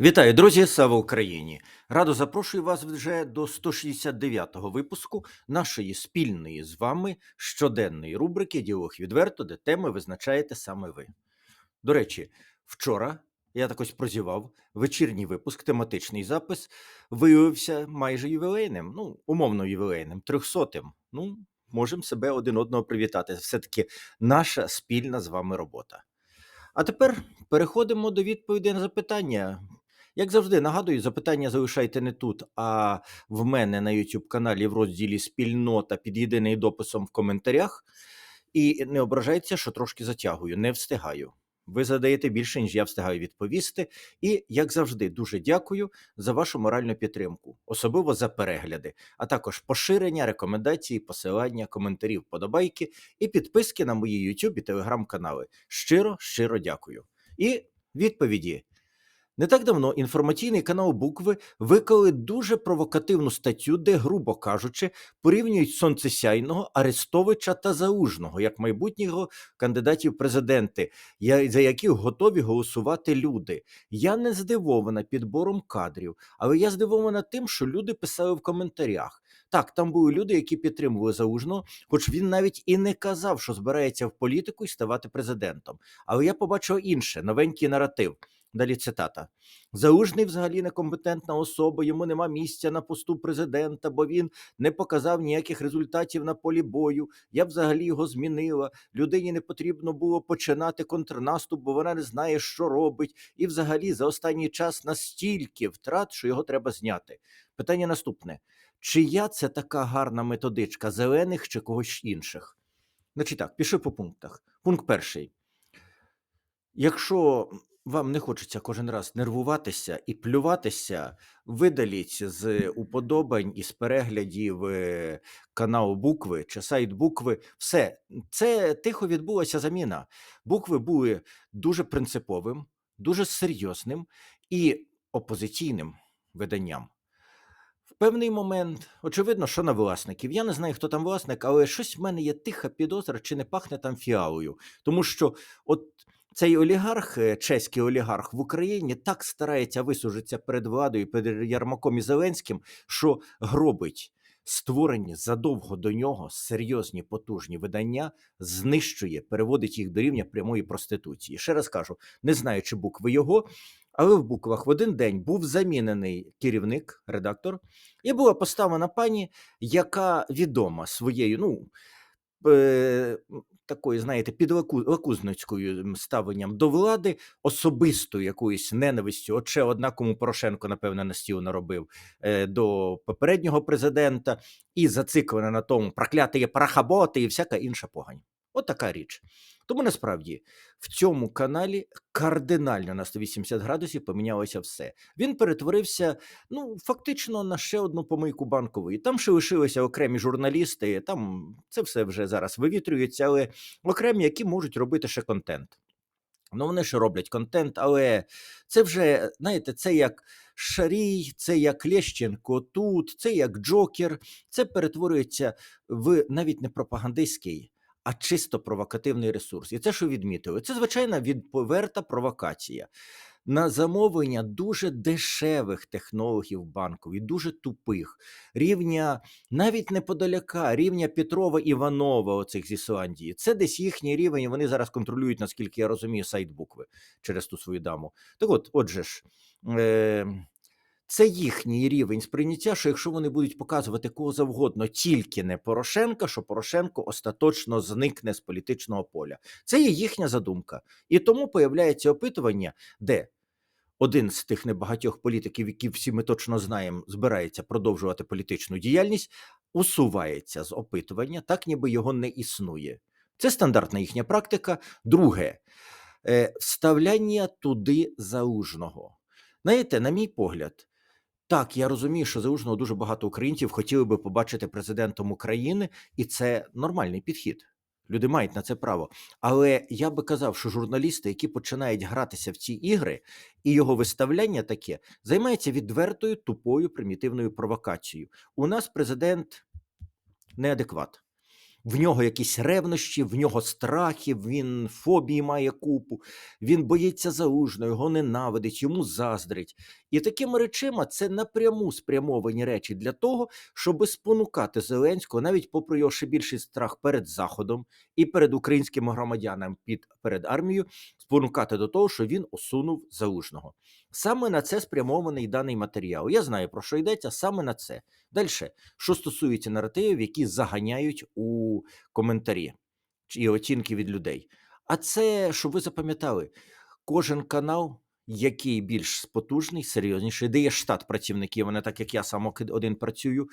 Вітаю, друзі! Слава Україні! Радо запрошую вас вже до 169-го випуску нашої спільної з вами щоденної рубрики Діалог відверто, де теми визначаєте саме ви. До речі, вчора я так ось прозівав вечірній випуск, тематичний запис виявився майже ювілейним, ну, умовно ювілейним, трьохсотим. Ну, можемо себе один одного привітати. Все-таки наша спільна з вами робота. А тепер переходимо до відповіді на запитання. Як завжди, нагадую, запитання залишайте не тут, а в мене на YouTube каналі в розділі Спільнота під єдиний дописом в коментарях. І не ображайтеся, що трошки затягую, не встигаю. Ви задаєте більше, ніж я встигаю відповісти. І, як завжди, дуже дякую за вашу моральну підтримку, особливо за перегляди, а також поширення, рекомендації, посилання, коментарів, вподобайки і підписки на мої YouTube і Telegram канали. Щиро, щиро дякую. І відповіді. Не так давно інформаційний канал Букви виклали дуже провокативну статтю, де, грубо кажучи, порівнюють сонцесяйного Арестовича та Заужного як майбутнього кандидатів президенти, за яких готові голосувати люди. Я не здивована підбором кадрів, але я здивована тим, що люди писали в коментарях. Так, там були люди, які підтримували Заужного, хоч він навіть і не казав, що збирається в політику і ставати президентом. Але я побачив інше новенький наратив. Далі цитата. Заужний взагалі некомпетентна особа, йому нема місця на посту президента, бо він не показав ніяких результатів на полі бою. Я взагалі його змінила. Людині не потрібно було починати контрнаступ, бо вона не знає, що робить. І взагалі за останній час настільки втрат, що його треба зняти. Питання наступне: чия це така гарна методичка зелених чи когось інших? Значить так, пішли по пунктах. Пункт перший. Якщо вам не хочеться кожен раз нервуватися і плюватися, видаліть з уподобань і з переглядів е, каналу Букви чи сайт Букви. Все, це тихо відбулася заміна. Букви були дуже принциповим, дуже серйозним і опозиційним виданням. В певний момент, очевидно, що на власників. Я не знаю, хто там власник, але щось в мене є тиха підозра, чи не пахне там фіалою. Тому що от цей олігарх, е, чеський олігарх в Україні, так старається висужитися перед владою, перед Ярмаком і Зеленським, що гробить створені задовго до нього серйозні потужні видання, знищує, переводить їх до рівня прямої проституції. Ще раз кажу, не знаю, чи букви його, але в буквах в один день був замінений керівник, редактор, і була поставлена пані, яка відома своєю, ну. Такою, знаєте, підлакузницькою ставленням до влади, особистою якоюсь ненавистю. От ще одна, Порошенко, напевно, на стіл наробив е, до попереднього президента, і зациклена на тому проклятий парахаботи і всяка інша погань. От така річ. Тому насправді в цьому каналі кардинально на 180 градусів помінялося все. Він перетворився ну фактично на ще одну помийку банкової. Там ще лишилися окремі журналісти. Там це все вже зараз вивітрюється, але окремі, які можуть робити ще контент. Ну, вони ще роблять контент, але це вже, знаєте, це як Шарій, це як Лещенко тут, це як Джокер. Це перетворюється в навіть не пропагандистський, а чисто провокативний ресурс. І це, що відмітили, це звичайна відповерта провокація. На замовлення дуже дешевих технологів банкових, дуже тупих, рівня навіть не Подоляка, рівня Петрова Іванова, оцих з Ісландії. Це десь їхній рівень. Вони зараз контролюють, наскільки я розумію, сайт букви через ту свою даму. Так от, отже ж, е, це їхній рівень сприйняття, що якщо вони будуть показувати кого завгодно, тільки не Порошенка, що Порошенко остаточно зникне з політичного поля. Це є їхня задумка. І тому появляється опитування, де один з тих небагатьох політиків, які всі ми точно знаємо, збирається продовжувати політичну діяльність, усувається з опитування, так ніби його не існує. Це стандартна їхня практика. Друге, е, вставляння туди залужного. Знаєте, на мій погляд, так, я розумію, що залужного дуже багато українців хотіли би побачити президентом України, і це нормальний підхід. Люди мають на це право. Але я би казав, що журналісти, які починають гратися в ці ігри, і його виставляння таке займається відвертою, тупою, примітивною провокацією. У нас президент неадекват. В нього якісь ревнощі, в нього страхи, він фобії має купу, він боїться залужно, його ненавидить, йому заздрить. І такими речима це напряму спрямовані речі для того, щоб спонукати Зеленського, навіть попри його ще більший страх перед Заходом і перед українськими громадянами під перед армією, спонукати до того, що він осунув залужного. Саме на це спрямований даний матеріал. Я знаю про що йдеться саме на це. Далі, що стосується наративів, які заганяють у коментарі і оцінки від людей. А це, щоб ви запам'ятали, кожен канал, який більш потужний, серйозніший, де є штат працівників, не так як я сам один працюю,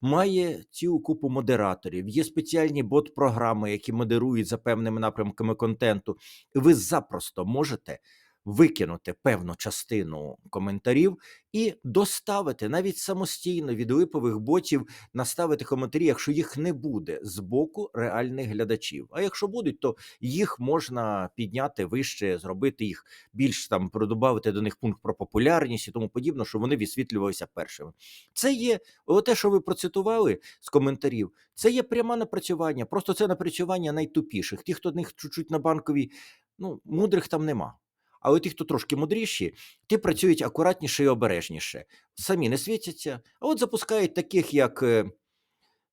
має цілу купу модераторів. Є спеціальні бот-програми, які модерують за певними напрямками контенту. Ви запросто можете викинути певну частину коментарів і доставити навіть самостійно від липових ботів наставити коментарі, якщо їх не буде з боку реальних глядачів. А якщо будуть, то їх можна підняти вище, зробити їх більш там продобавити до них пункт про популярність і тому подібне, щоб вони висвітлювалися першими. Це є те, що ви процитували з коментарів. Це є пряме напрацювання. Просто це напрацювання найтупіших. Ті, хто них чуть-чуть на банковій, ну мудрих там нема. Але ті, хто трошки мудріші, ті працюють акуратніше і обережніше. Самі не світяться, а от запускають таких, як, е,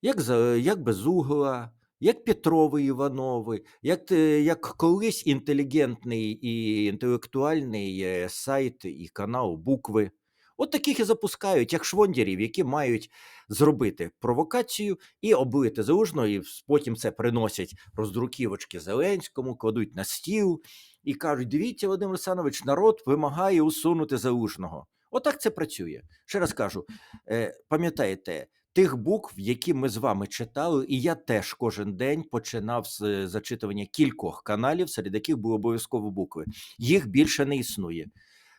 як, як Безугла, як Петрови Іванови, як, е, як колись інтелігентний і інтелектуальний е, сайт і канал Букви. От таких і запускають, як швондерів, які мають зробити провокацію і облити залужного, і потім це приносять роздруківочки Зеленському, кладуть на стіл і кажуть: дивіться, Володимир Олександрович, народ вимагає усунути залужного. Отак це працює. Ще раз кажу: е, пам'ятаєте, тих букв, які ми з вами читали, і я теж кожен день починав з е, зачитування кількох каналів, серед яких були обов'язково букви. Їх більше не існує.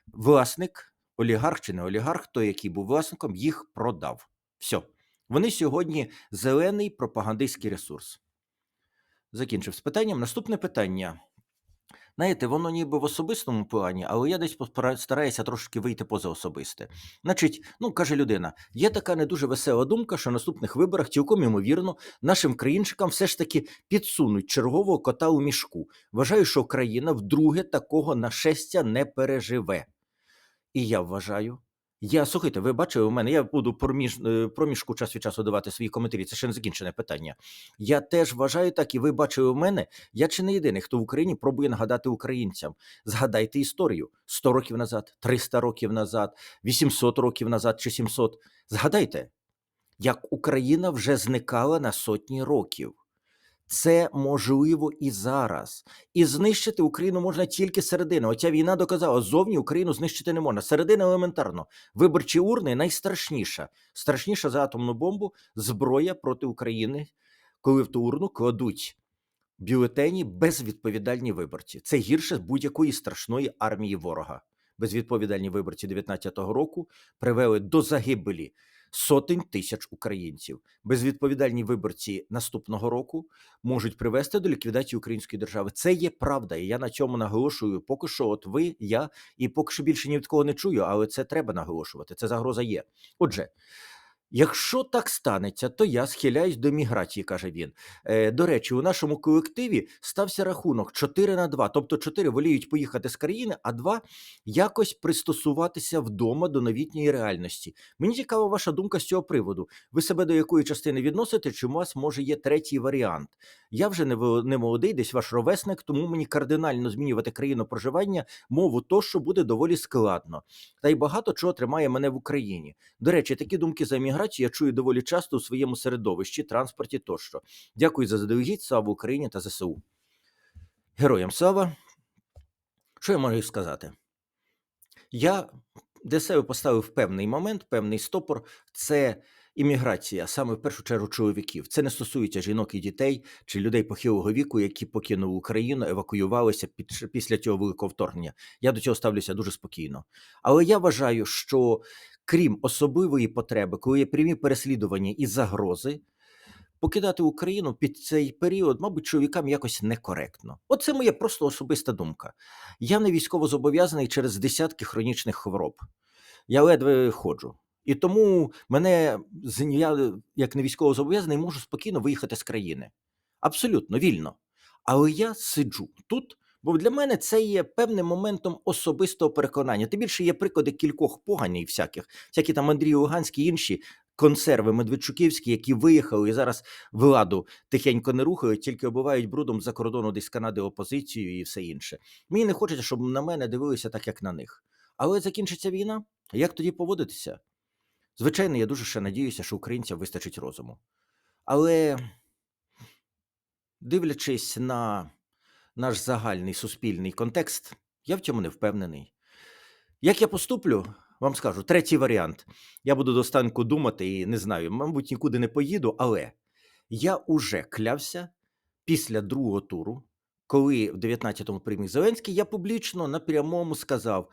Власник, олігарх чи не олігарх, той, який був власником, їх продав. Все. Вони сьогодні зелений пропагандистський ресурс. Закінчив з питанням. Наступне питання. Знаєте, воно ніби в особистому плані, але я десь стараюся трошки вийти поза особисте. Значить, ну каже людина, є така не дуже весела думка, що на наступних виборах цілком ймовірно нашим країнчикам все ж таки підсунуть чергового кота у мішку. Вважаю, що Україна вдруге такого нашестя не переживе. І я вважаю. Я слухайте, ви бачили у мене, я буду проміж, е, проміжку час від часу давати свої коментарі. Це ще не закінчене питання. Я теж вважаю так, і ви бачили у мене. Я чи не єдиний, хто в Україні пробує нагадати українцям. Згадайте історію 100 років назад, 300 років назад, 800 років назад чи 700. Згадайте, як Україна вже зникала на сотні років. Це можливо і зараз. І знищити Україну можна тільки середини. Оця війна доказала, зовні Україну знищити не можна. Середина елементарно. Виборчі урни найстрашніша. Страшніша за атомну бомбу зброя проти України, коли в ту урну кладуть бюлетені безвідповідальні виборці. Це гірше будь-якої страшної армії ворога. Безвідповідальні виборці 19-го року привели до загибелі сотень тисяч українців. Безвідповідальні виборці наступного року можуть привести до ліквідації української держави. Це є правда, і я на цьому наголошую. Поки що, от ви, я, і поки що більше ні від кого не чую, але це треба наголошувати. Це загроза є. Отже. Якщо так станеться, то я схиляюсь до міграції, каже він. Е, до речі, у нашому колективі стався рахунок 4 на 2. Тобто 4 воліють поїхати з країни, а 2 якось пристосуватися вдома до новітньої реальності. Мені цікава ваша думка з цього приводу. Ви себе до якої частини відносите? Чи у вас може є третій варіант? Я вже не, молодий, десь ваш ровесник, тому мені кардинально змінювати країну проживання, мову тощо буде доволі складно. Та й багато чого тримає мене в Україні. До речі, такі думки за міграцію я чую доволі часто у своєму середовищі, транспорті тощо. Дякую за заздалегідь, слава Україні та ЗСУ. Героям слава. Що я можу сказати? Я для себе поставив певний момент, певний стопор це імміграція, саме в першу чергу чоловіків. Це не стосується жінок і дітей чи людей похилого віку, які покинули Україну, евакуювалися під, після цього великого вторгнення. Я до цього ставлюся дуже спокійно. Але я вважаю, що крім особливої потреби, коли є прямі переслідування і загрози, покидати Україну під цей період, мабуть, чоловікам якось некоректно. Оце моя просто особиста думка. Я не військово зобов'язаний через десятки хронічних хвороб. Я ледве ходжу. І тому мене я, як не військово зобов'язаний, можу спокійно виїхати з країни. абсолютно вільно. Але я сиджу тут, бо для мене це є певним моментом особистого переконання. Тим більше є приклади кількох поганій всяких, всякі там Андрій Луганський інші консерви Медведчуківські, які виїхали і зараз владу тихенько не рухають, тільки оббивають брудом за кордону десь Канади опозицію і все інше. Мені не хочеться, щоб на мене дивилися так, як на них. Але закінчиться війна. Як тоді поводитися? Звичайно, я дуже ще надіюся, що українцям вистачить розуму. Але дивлячись на наш загальний суспільний контекст, я в цьому не впевнений. Як я поступлю, вам скажу, третій варіант. Я буду до станку думати і не знаю, мабуть, нікуди не поїду, але я уже клявся після другого туру, коли в 19-му прийміг Зеленський, я публічно на прямому сказав: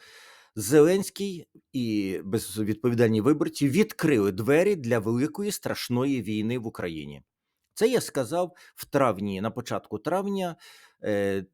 Зеленський і безвідповідальні виборці відкрили двері для великої страшної війни в Україні. Це я сказав в травні, на початку травня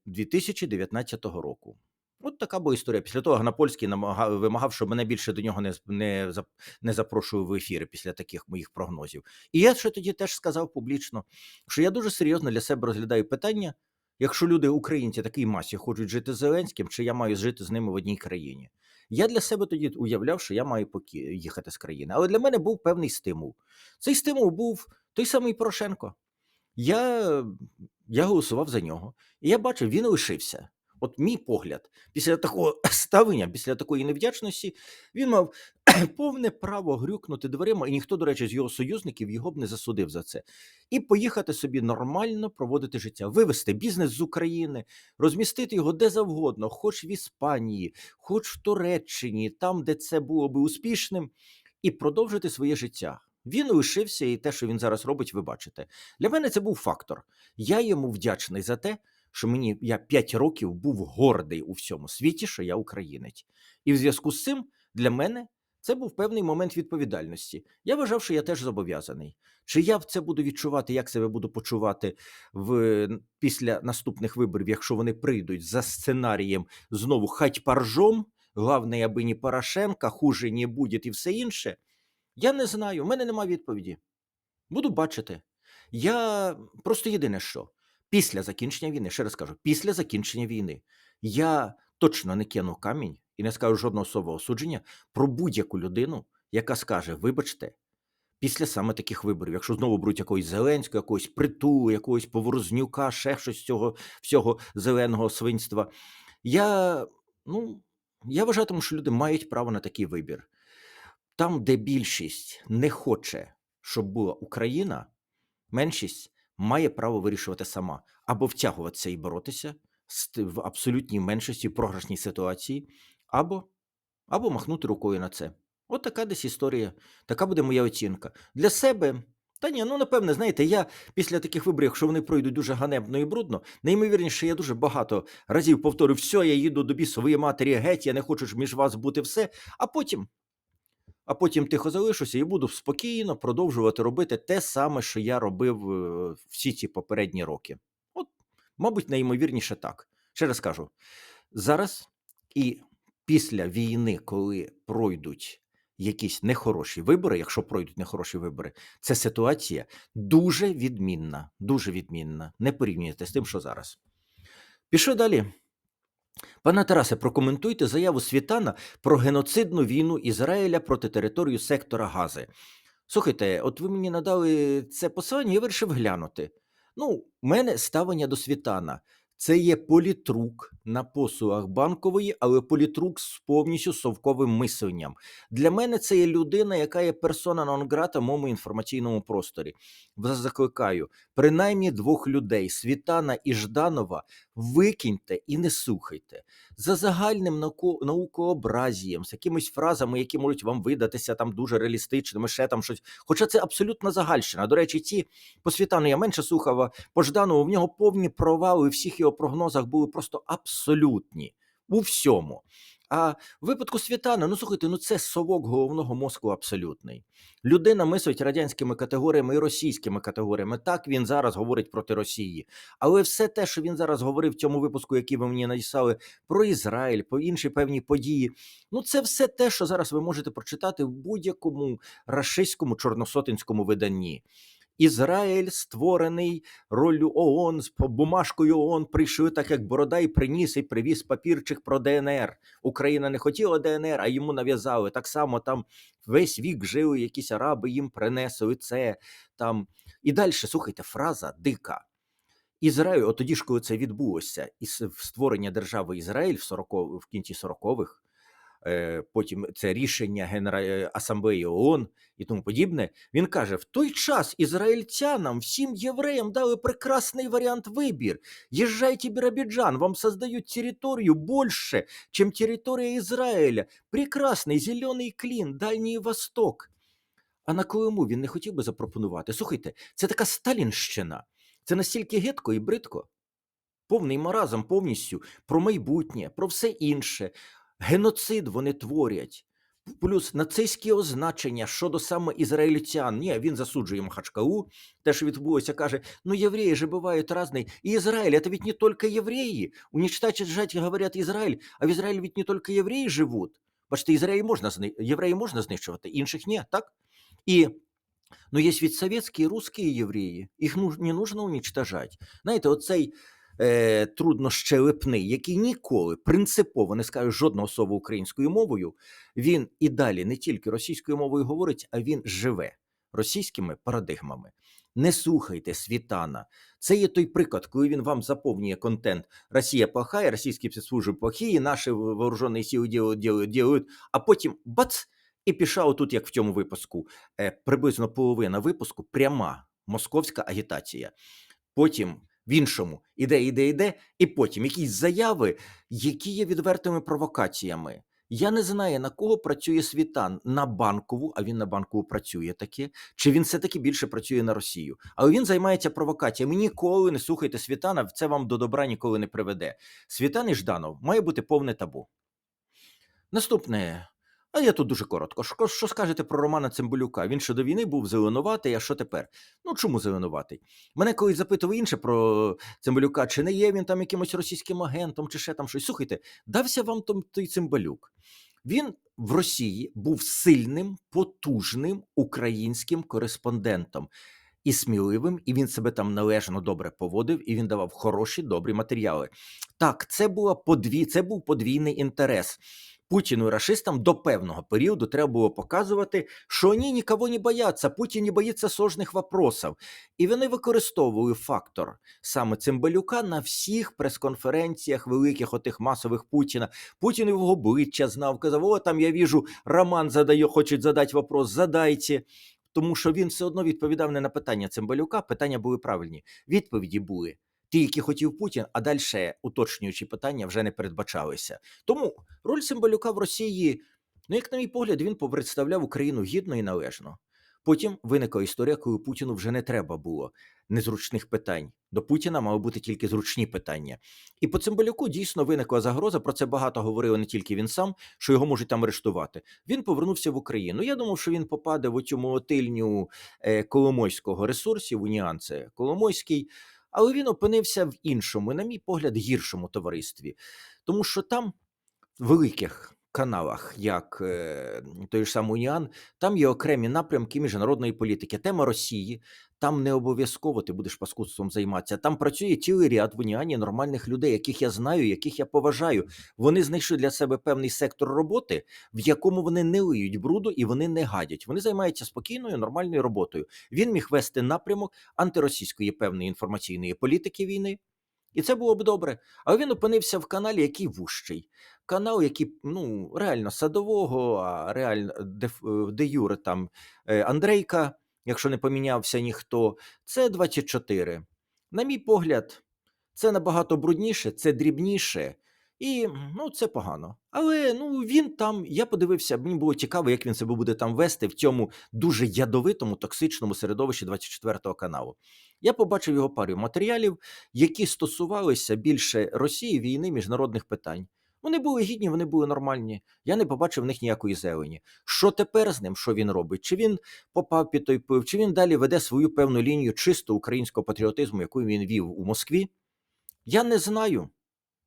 2019 року. От така була історія. Після того Гнапольський намагав, вимагав, щоб мене більше до нього не, не, не запрошував в ефіри після таких моїх прогнозів. І я ще тоді теж сказав публічно, що я дуже серйозно для себе розглядаю питання, якщо люди, українці, такій масі хочуть жити з Зеленським, чи я маю жити з ними в одній країні. Я для себе тоді уявляв, що я маю поки... їхати з країни. Але для мене був певний стимул. Цей стимул був той самий Порошенко. Я, я голосував за нього, і я бачив, він лишився. От мій погляд, після такого ставлення, після такої невдячності, він мав повне право грюкнути дверима, і ніхто, до речі, з його союзників його б не засудив за це. І поїхати собі нормально проводити життя, вивести бізнес з України, розмістити його де завгодно, хоч в Іспанії, хоч в Туреччині, там, де це було би успішним, і продовжити своє життя. Він лишився, і те, що він зараз робить, ви бачите. Для мене це був фактор. Я йому вдячний за те, що мені я 5 років був гордий у всьому світі, що я українець. І в зв'язку з цим для мене це був певний момент відповідальності. Я вважав, що я теж зобов'язаний. Чи я це буду відчувати, як себе буду почувати в, після наступних виборів, якщо вони прийдуть за сценарієм знову хать паржом, главне, аби не Порошенка, хуже не буде і все інше. Я не знаю, у мене немає відповіді. Буду бачити. Я просто єдине що. Після закінчення війни, ще раз кажу, після закінчення війни я точно не кину камінь і не скажу жодного слова осудження про будь-яку людину, яка скаже: вибачте, після саме таких виборів, якщо знову беруть якогось Зеленського, якогось притулу, якогось Поворознюка, ще щось цього всього зеленого свинства. Я, ну, я вважатиму, що люди мають право на такий вибір. Там, де більшість не хоче, щоб була Україна, меншість має право вирішувати сама або втягуватися і боротися в абсолютній меншості програшній ситуації, або, або махнути рукою на це. От така десь історія, така буде моя оцінка. Для себе. Та ні, ну напевне, знаєте, я після таких виборів, якщо вони пройдуть дуже ганебно і брудно, найімовірніше, я дуже багато разів повторю, все, я їду до бісової матері геть, я не хочу між вас бути все, а потім а потім тихо залишуся і буду спокійно продовжувати робити те саме, що я робив е, всі ці попередні роки. От, мабуть, найімовірніше так. Ще раз кажу: зараз і після війни, коли пройдуть якісь нехороші вибори, якщо пройдуть нехороші вибори, це ситуація дуже відмінна, дуже відмінна. Не порівнюйте з тим, що зараз. Пішли далі. Пане Тарасе, прокоментуйте заяву Світана про геноцидну війну Ізраїля проти території сектора Гази. Слухайте, от ви мені надали це посилання, я вирішив глянути. Ну, в мене ставлення до Світана. Це є політрук на посулах банкової, але політрук з повністю совковим мисленням. Для мене це є людина, яка є персона нон-грата в моєму інформаційному просторі. Закликаю, принаймні двох людей Світана і Жданова викиньте і не слухайте. За загальним науко- наукообразієм, з якимись фразами, які можуть вам видатися там дуже реалістичними, ще там щось. Хоча це абсолютно загальщина. До речі, ті по Світану я менше слухав, по Жданову в нього повні провали, всіх його прогнозах були просто абсолютні у всьому. А в випадку Світана, ну слухайте, ну це совок головного мозку абсолютний. Людина мислить радянськими категоріями і російськими категоріями. Так він зараз говорить проти Росії. Але все те, що він зараз говорив в цьому випуску, який ви мені надіслали, про Ізраїль, про інші певні події. Ну, це все те, що зараз ви можете прочитати в будь-якому рашистському чорносотинському виданні. Ізраїль створений роллю ООН з бумажкою ООН прийшли, так як Бородай приніс і привіз папірчик про ДНР. Україна не хотіла ДНР, а йому нав'язали. Так само там весь вік жили якісь араби, їм принесли це там. І далі, слухайте, фраза дика. Ізраїль, от тоді ж, коли це відбулося, і створення держави Ізраїль в 40, в кінці 40-х, е, потім це рішення Генера... е, Асамблеї ООН і тому подібне. Він каже: в той час ізраїльтянам, всім євреям дали прекрасний варіант вибір. Езжайте в Биробиджан, вам создают территорию больше, чем территория Израиля. Прекрасний зелений клін, Дальній Восток. А на Колиму він не хотів би запропонувати. Слухайте, це така Сталінщина. Це настільки гидко і бридко. Повний маразм повністю про майбутнє, про все інше. Геноцид вони творять. Плюс нацистські означення щодо саме ізраїльтян. Ні, він засуджує Махачкалу, те, що відбулося, каже: ну, євреї же бувають різні. І Ізраїль, це ведь не тільки євреї. Уничтожать, говорять, Ізраїль, а в Ізраїлі ведь не тільки євреї живуть. Бачите, євреї можна, євреї можна знищувати, інших ні, так? І Ну, є ведь совєтські і русські євреї, їх не нужно уничтожать. Знаєте, оцей е, труднощелепний, який ніколи принципово не скаже жодного слова українською мовою, він і далі не тільки російською мовою говорить, а він живе російськими парадигмами. Не слухайте світана. Це є той приклад, коли він вам заповнює контент Росія плохая, російські спецслужби плохі, наші вооружені сили делают, делают, делают, а потім бац, і піша отут, як в цьому випуску, е, приблизно половина випуску пряма московська агітація. Потім в іншому іде, іде, іде, і потім якісь заяви, які є відвертими провокаціями. Я не знаю, на кого працює світан на банкову, а він на банкову працює таке, чи він все-таки більше працює на Росію. Але він займається провокаціями. Ніколи не слухайте світана, це вам до добра ніколи не приведе. Світан і Жданов має бути повне табу. Наступне. А я тут дуже коротко. Що, що скажете про Романа Цимбалюка? Він ще до війни був зеленуватий, а що тепер? Ну чому зеленуватий? Мене колись запитували інше про Цимбалюка, чи не є він там якимось російським агентом, чи ще там щось. Слухайте, дався вам там той Цимбалюк. Він в Росії був сильним, потужним українським кореспондентом. І сміливим, і він себе там належно добре поводив, і він давав хороші, добрі матеріали. Так, це була подві... це був подвійний інтерес. Путіну і рашистам до певного періоду треба було показувати, що вони нікого не бояться, Путін не боїться сложних вопросів. І вони використовували фактор саме Цимбалюка на всіх прес-конференціях великих отих масових Путіна. Путін його обличчя знав, казав: о, там я віжу, Роман задає, хочуть задати вопрос, задайте. Тому що він все одно відповідав не на питання Цимбалюка, питання були правильні. Відповіді були ті, які хотів Путін, а далі уточнюючі питання вже не передбачалися. Тому роль Цимбалюка в Росії, ну як на мій погляд, він представляв Україну гідно і належно. Потім виникла історія, коли Путіну вже не треба було незручних питань. До Путіна мали бути тільки зручні питання. І по Цимбалюку дійсно виникла загроза. Про це багато говорили не тільки він сам, що його можуть там арештувати. Він повернувся в Україну. Я думав, що він попаде в оцю молотильню е, Коломойського ресурсів у нюанси Коломойський, але він опинився в іншому, на мій погляд, гіршому товаристві, тому що там великих каналах, як е, той ж самий Уніан, там є окремі напрямки міжнародної політики. Тема Росії, там не обов'язково ти будеш паскудством займатися. Там працює цілий ряд в Уніані нормальних людей, яких я знаю, яких я поважаю. Вони знайшли для себе певний сектор роботи, в якому вони не лиють бруду і вони не гадять. Вони займаються спокійною, нормальною роботою. Він міг вести напрямок антиросійської певної інформаційної політики війни. І це було б добре. Але він опинився в каналі, який вущий. Канал, який ну, реально садового, а реально де, де Юре там е, Андрейка, якщо не помінявся ніхто, це 24. На мій погляд, це набагато брудніше, це дрібніше. І ну, це погано. Але ну він там, я подивився, мені було цікаво, як він себе буде там вести в цьому дуже ядовитому, токсичному середовищі 24 каналу. Я побачив його пару матеріалів, які стосувалися більше Росії, війни, міжнародних питань. Вони були гідні, вони були нормальні. Я не побачив в них ніякої зелені. Що тепер з ним, що він робить? Чи він попав під той пив, чи він далі веде свою певну лінію чисто українського патріотизму, яку він вів у Москві? Я не знаю.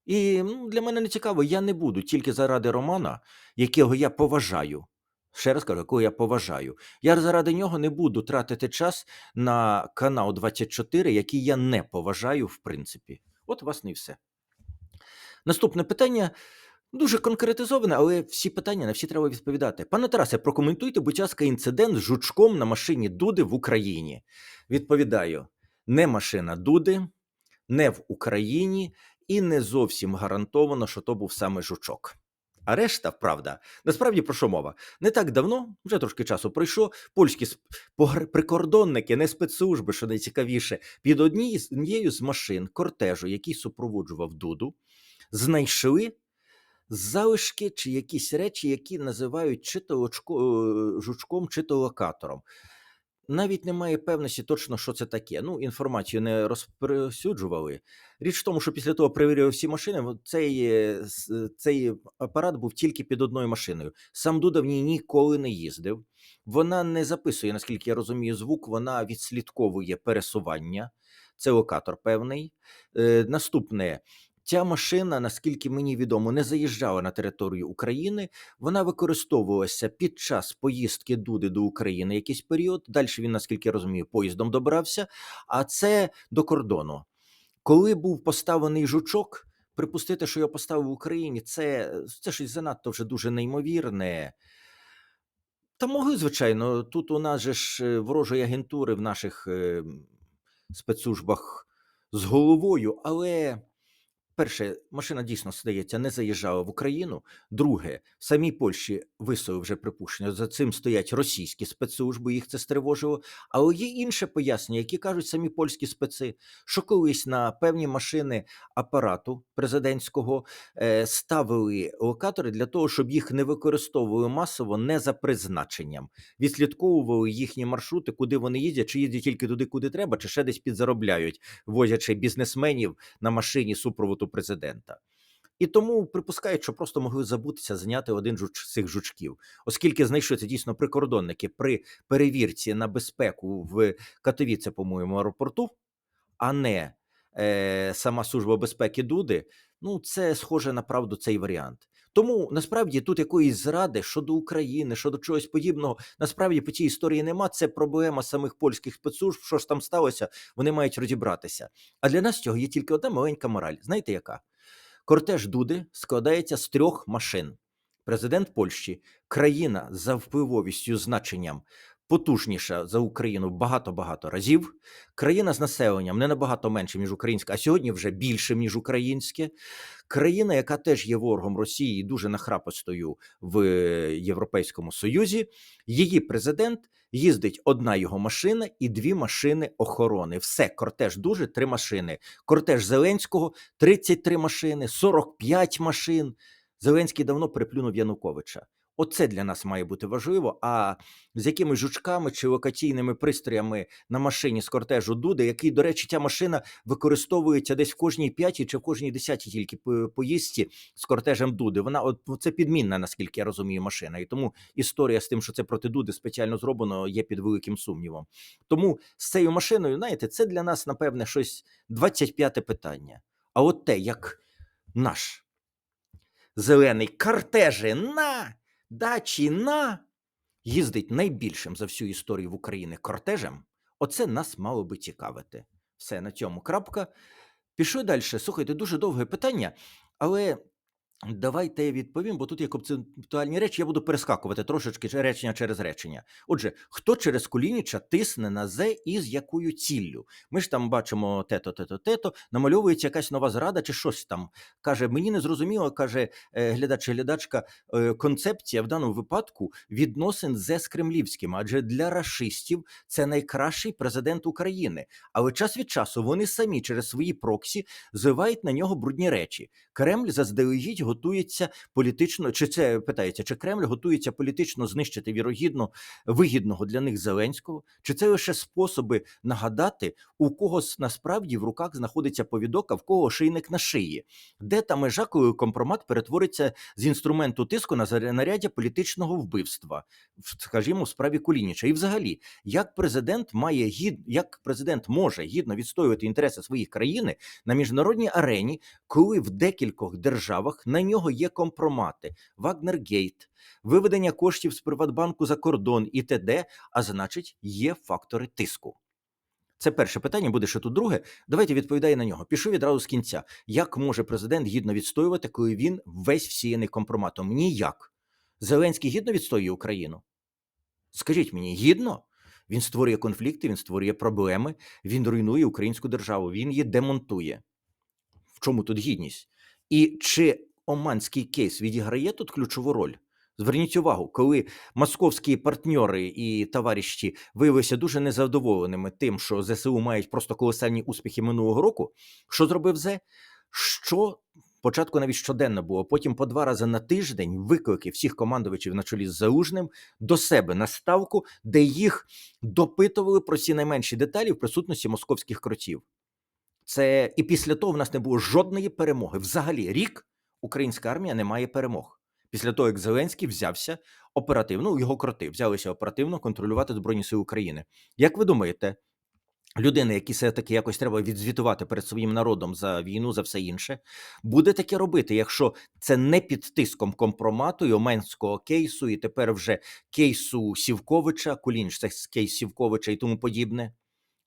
І ну, для мене не цікаво, я не буду тільки заради Романа, якого я поважаю. Ще раз кажу, якого я поважаю. Я заради нього не буду тратити час на канал 24, який я не поважаю, в принципі. От, власне, і все. Наступне питання дуже конкретизоване, але всі питання на всі треба відповідати. Пане Тарасе, прокоментуйте, будь ласка, інцидент з жучком на машині Дуди в Україні. Відповідаю: не машина Дуди, не в Україні, і не зовсім гарантовано, що то був саме жучок. А решта, правда, насправді про що мова? Не так давно, вже трошки часу пройшло, польські прикордонники, не спецслужби, що найцікавіше, під однією з машин кортежу, який супроводжував Дуду, знайшли залишки чи якісь речі, які називають чи то очко, е, жучком, чи то локатором. Навіть немає певності точно, що це таке. Ну, інформацію не розповсюджували. Річ в тому, що після того перевірили всі машини. Цей, е, цей апарат був тільки під одною машиною. Сам Дуда в ній ніколи не їздив. Вона не записує, наскільки я розумію, звук, вона відслідковує пересування. Це локатор певний. Е, наступне. Ця машина, наскільки мені відомо, не заїжджала на територію України. Вона використовувалася під час поїздки Дуди до України якийсь період. Далі він, наскільки я розумію, поїздом добрався. А це до кордону. Коли був поставлений жучок, припустити, що його поставив в Україні, це, це щось занадто вже дуже неймовірне. Та могли, звичайно, тут у нас же ж е, ворожої агентури в наших е, спецслужбах з головою, але. Перше, машина дійсно здається, не заїжджала в Україну. Друге, в самій Польщі висловив вже припущення. За цим стоять російські спецслужби, їх це стривожило. Але є інше пояснення, які кажуть самі польські специ, що колись на певні машини апарату президентського е, ставили локатори для того, щоб їх не використовували масово не за призначенням, відслідковували їхні маршрути, куди вони їздять, чи їздять тільки туди, куди треба, чи ще десь підзаробляють, возячи бізнесменів на машині супроводу президента. І тому припускають, що просто могли забутися зняти один жуч, цих жучків, оскільки знайшли дійсно прикордонники при перевірці на безпеку в Катовіце, по-моєму, аеропорту, а не е, сама служба безпеки Дуди. Ну, це схоже на правду цей варіант. Тому насправді тут якоїсь зради щодо України, щодо чогось подібного, насправді по цій історії нема. Це проблема самих польських спецслужб. Що ж там сталося, вони мають розібратися. А для нас цього є тільки одна маленька мораль. Знаєте яка? Кортеж Дуди складається з трьох машин. Президент Польщі, країна за впливовістю значенням потужніша за Україну багато-багато разів. Країна з населенням не набагато меншим, ніж українська, а сьогодні вже більшим, ніж українське. Країна, яка теж є ворогом Росії, і дуже нахрапостою в Європейському Союзі. Її президент їздить одна його машина і дві машини охорони. Все, кортеж дуже три машини. Кортеж Зеленського 33 машини, 45 машин. Зеленський давно переплюнув Януковича. Оце для нас має бути важливо. А з якимись жучками чи локаційними пристроями на машині з кортежу Дуди, який, до речі, ця машина використовується десь в кожній п'ятій чи в кожній десятій тільки поїздці з кортежем Дуди. Вона от це підмінна, наскільки я розумію, машина. І тому історія з тим, що це проти Дуди спеціально зроблено, є під великим сумнівом. Тому з цією машиною, знаєте, це для нас, напевне, щось 25 питання. А от те, як наш зелений кортежі на дачі на їздить найбільшим за всю історію в Україні кортежем, оце нас мало би цікавити. Все на цьому крапка. Пішли далі. Слухайте, дуже довге питання, але давайте я відповім, бо тут є концептуальні речі. Я буду перескакувати трошечки речення через речення. Отже, хто через Кулініча тисне на Зе і з якою ціллю? Ми ж там бачимо тето, тето, тето, намальовується якась нова зрада чи щось там. Каже, мені не зрозуміло, каже е, глядач глядачка, е, концепція в даному випадку відносин зе з кремлівським, адже для рашистів це найкращий президент України. Але час від часу вони самі через свої проксі зливають на нього брудні речі. Кремль заздалегідь готується політично, чи це питається, чи Кремль готується політично знищити вірогідно вигідного для них Зеленського? Чи це лише способи нагадати, у когось насправді в руках знаходиться повідок, а в кого шийник на шиї? Де та межа, коли компромат перетвориться з інструменту тиску на знаряддя політичного вбивства, скажімо, в справі Кулініча? І взагалі, як президент має гід, як президент може гідно відстоювати інтереси своєї країни на міжнародній арені, коли в декілька декількох державах на нього є компромати: Вагнергейт, виведення коштів з Приватбанку за кордон і т.д., а значить, є фактори тиску. Це перше питання, буде ще тут друге. Давайте відповідає на нього. Пішов відразу з кінця. Як може президент гідно відстоювати, коли він весь всіяний компроматом? Ніяк. Зеленський гідно відстоює Україну. Скажіть мені, гідно? Він створює конфлікти, він створює проблеми, він руйнує українську державу, він її демонтує. В чому тут гідність? І чи оманський кейс відіграє тут ключову роль? Зверніть увагу, коли московські партньори і товариші виявилися дуже незадоволеними тим, що ЗСУ мають просто колосальні успіхи минулого року, що зробив зе? Що спочатку навіть щоденно було, потім по два рази на тиждень виклики всіх командувачів на чолі з Залужним до себе на ставку, де їх допитували про ці найменші деталі в присутності московських кротів. Це і після того в нас не було жодної перемоги. Взагалі, рік українська армія не має перемог. Після того, як Зеленський взявся оперативно, ну, його кроти взялися оперативно контролювати Збройні Сили України. Як ви думаєте, людина, якій все-таки якось треба відзвітувати перед своїм народом за війну, за все інше, буде таке робити, якщо це не під тиском компромату і Оменського кейсу, і тепер вже кейсу Сівковича, Кулініч, це кейс Сівковича і тому подібне?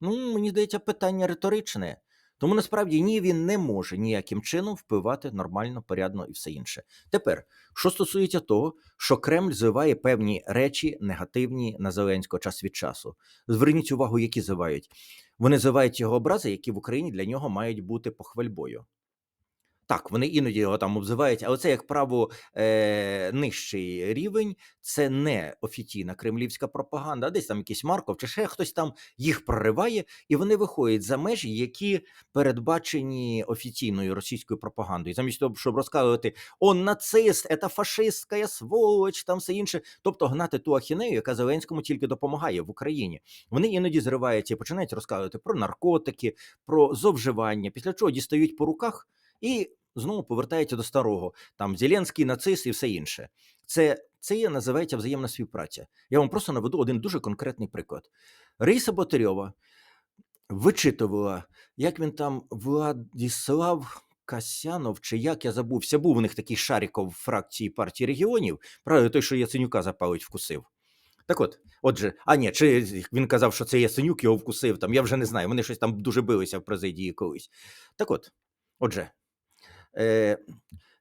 Ну, мені здається, питання риторичне. Тому насправді ні, він не може ніяким чином впливати нормально, порядно і все інше. Тепер, що стосується того, що Кремль звиває певні речі негативні на Зеленського час від часу. Зверніть увагу, які звивають. Вони звивають його образи, які в Україні для нього мають бути похвальбою. Так, вони іноді його там обзивають, але це, як право, е, нижчий рівень, це не офіційна кремлівська пропаганда, а десь там якийсь Марков чи ще хтось там їх прориває, і вони виходять за межі, які передбачені офіційною російською пропагандою. Замість того, щоб розказувати он нацист, це фашистська сволоч, там все інше. Тобто гнати ту ахінею, яка Зеленському тільки допомагає в Україні. Вони іноді зриваються і починають розказувати про наркотики, про зловживання, після чого дістають по руках. І знову повертається до старого там Зеленський, нацист і все інше. Це це є називається взаємна співпраця. Я вам просто наведу один дуже конкретний приклад. Рейса Ботарьова вичитувала, як він там Владислав Касянов, чи як я забувся, був у них такий Шаріков в фракції партії регіонів, правда, той, що Яценюка запалить, вкусив. Так от, отже, а ні, чи він казав, що це Яценюк його вкусив, там, я вже не знаю, вони щось там дуже билися в президії колись. Так от, отже,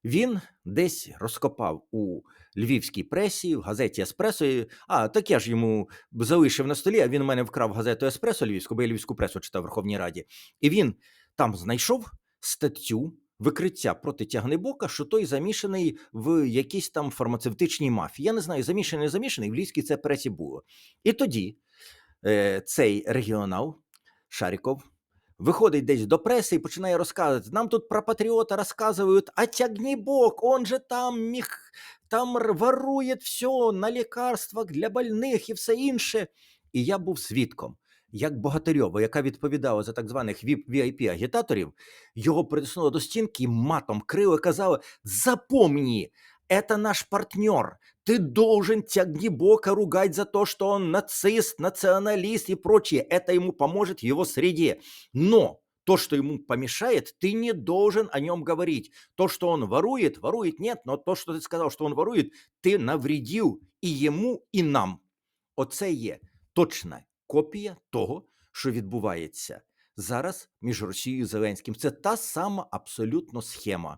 він десь розкопав у львівській пресі, в газеті Еспресо. А так я ж йому залишив на столі, а він у мене вкрав газету Еспресо Львівську, бо я львівську пресу читав в Верховній Раді. І він там знайшов статтю викриття проти Тягнебока, що той замішаний в якійсь там фармацевтичній мафії. Я не знаю, замішаний, не замішаний, в львівській це пресі було. І тоді е, цей регіонал Шаріков виходить десь до преси і починає розказувати. Нам тут про патріота розказують, а Тягнебок, он же там міг, там ворує все на лікарствах для больних і все інше. І я був свідком. Як Богатирьова, яка відповідала за так званих vip агітаторів його притиснуло до стінки і матом крило і казала: Запомни, это наш партнер. Ты должен Тягнебока ругать за то, что он нацист, националист и прочее. Это ему поможет в его среде. Но то, что ему помешает, ты не должен о нем говорить. То, что он ворует, ворует нет, но то, что ты сказал, что он ворует, ты навредил и ему, і нам. Оце є точна копія того, що відбувається зараз між Росією і Зеленським. Це та сама абсолютно схема.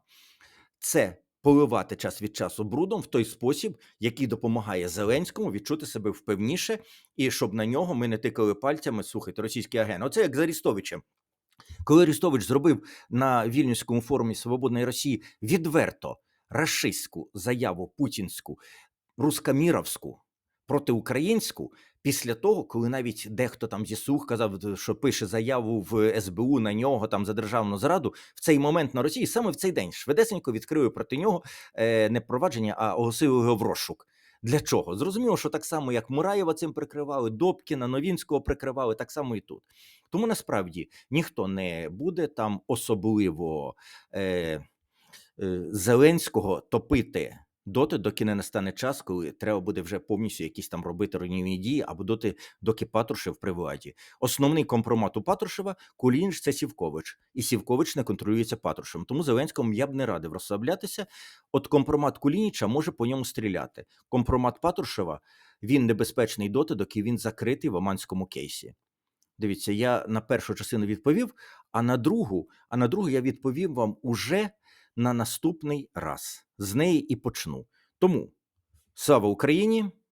Це поливати час від часу брудом в той спосіб, який допомагає Зеленському відчути себе впевніше, і щоб на нього ми не тикали пальцями, слухайте, російський агент. Оце як з Арістовичем. Коли Арістович зробив на Вільнюському форумі Свободної Росії відверто рашистську заяву путінську, рускаміровську протиукраїнську, після того, коли навіть дехто там зі слух казав, що пише заяву в СБУ на нього там за державну зраду, в цей момент на Росії саме в цей день швидесенько відкрили проти нього е, не провадження, а оголосили його в розшук. Для чого? Зрозуміло, що так само, як Мураєва цим прикривали, Добкіна, Новінського прикривали, так само і тут. Тому насправді ніхто не буде там особливо е, е, Зеленського топити доти, доки не настане час, коли треба буде вже повністю якісь там робити руйнівні дії, або доти, доки Патрушев при владі. Основний компромат у Патрушева Кулініч це Сівкович, і Сівкович не контролюється Патрушевим. Тому Зеленському я б не радив розслаблятися. От компромат Кулініча може по ньому стріляти. Компромат Патрушева він небезпечний доти, доки він закритий в оманському кейсі. Дивіться, я на першу частину відповів, а на другу, а на другу я відповім вам уже на наступний раз. З неї і почну. Тому слава Україні!